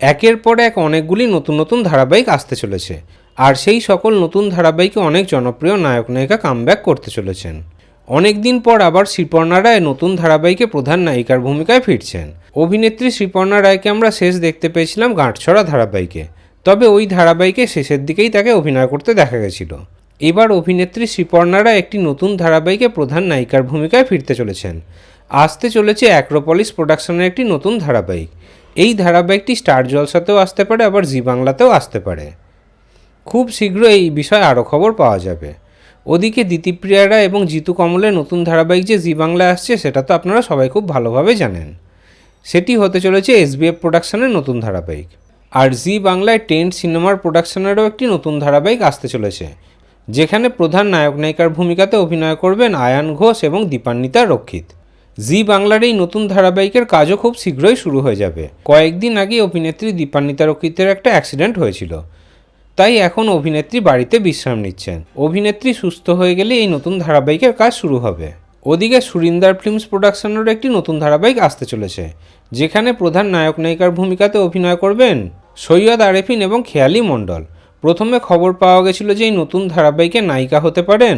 একের পর এক অনেকগুলি নতুন নতুন ধারাবাহিক আসতে চলেছে, আর সেই সকল নতুন ধারাবাহিকে অনেক জনপ্রিয় নায়ক নায়িকা কামব্যাক করতে চলেছেন। অনেক দিন পর আবার শ্রীপর্ণা রায় নতুন ধারাবাহিকে প্রধান নায়িকার ভূমিকায় ফিরছেন। অভিনেত্রী শ্রীপর্ণা রায়কে আমরা শেষ দেখতে পেয়েছিলাম গাঁটছড়া ধারাবাহিকে, তবে ওই ধারাবাহিকে শেষের দিকেই তাকে অভিনয় করতে দেখা গেছিল। এবার অভিনেত্রী শ্রীপর্ণা রায় একটি নতুন ধারাবাহিকে প্রধান নায়িকার ভূমিকায় ফিরতে চলেছেন। আসতে চলেছে অ্যাক্রোপলিস প্রোডাকশনের একটি নতুন ধারাবাহিক। এই ধারাবাহিকটি স্টার জলসাতেও আসতে পারে, আবার জি বাংলাতেও আসতে পারে। খুব শীঘ্র এই বিষয়ে আরও খবর পাওয়া যাবে। ওদিকে দিতিপ্রিয়ারা এবং জিতু কমলের নতুন ধারাবাহিক যে জি বাংলায় আসছে, সেটা তো আপনারা সবাই খুব ভালোভাবে জানেন। সেটি হতে চলেছে এসবিএফ প্রোডাকশনের নতুন ধারাবাহিক। আর জি বাংলায় টেন্ট সিনেমার প্রোডাকশনেরও একটি নতুন ধারাবাহিক আসতে চলেছে, যেখানে প্রধান নায়ক নায়িকার ভূমিকাতে অভিনয় করবেন আয়ান ঘোষ এবং দীপান্বিতা রক্ষিত। জি বাংলার এই নতুন ধারাবাহিকের কাজও খুব শীঘ্রই শুরু হয়ে যাবে। কয়েকদিন আগে অভিনেত্রী দীপান্বিতা রক্ষিতের একটা অ্যাক্সিডেন্ট হয়েছিল। তাই এখন অভিনেত্রী বাড়িতে বিশ্রাম নিচ্ছেন। অভিনেত্রী সুস্থ হয়ে গেলে এই নতুন ধারাবাহিকের কাজ শুরু হবে। ওদিকে সুরিন্দার ফিল্মস প্রোডাকশনেরও একটি নতুন ধারাবাহিক আসতে চলেছে, যেখানে প্রধান নায়ক নায়িকার ভূমিকাতে অভিনয় করবেন সৈয়দ আরেফিন এবং খেয়ালি মণ্ডল। প্রথমে খবর পাওয়া গেছিল যে এই নতুন ধারাবাহিকে নায়িকা হতে পারেন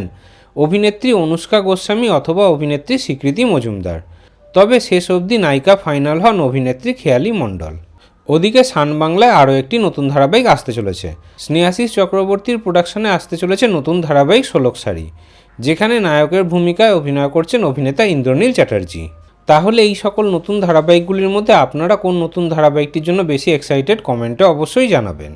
অভিনেত্রী অনুষ্কা গোস্বামী অথবা অভিনেত্রী স্বীকৃতি মজুমদার। তবে শেষ অবধি নায়িকা ফাইনাল হন অভিনেত্রী খেয়ালি মণ্ডল। ওদিকে সান বাংলায় আরও একটি নতুন ধারাবাহিক আসতে চলেছে। স্নেহাশিস চক্রবর্তীর প্রোডাকশনে আসতে চলেছে নতুন ধারাবাহিক ষোলক শাড়ি, যেখানে নায়কের ভূমিকায় অভিনয় করছেন অভিনেতা ইন্দ্রনীল চ্যাটার্জি। তাহলে এই সকল নতুন ধারাবাহিকগুলির মধ্যে আপনারা কোন নতুন ধারাবাহিকটির জন্য বেশি এক্সাইটেড কমেন্টে অবশ্যই জানাবেন।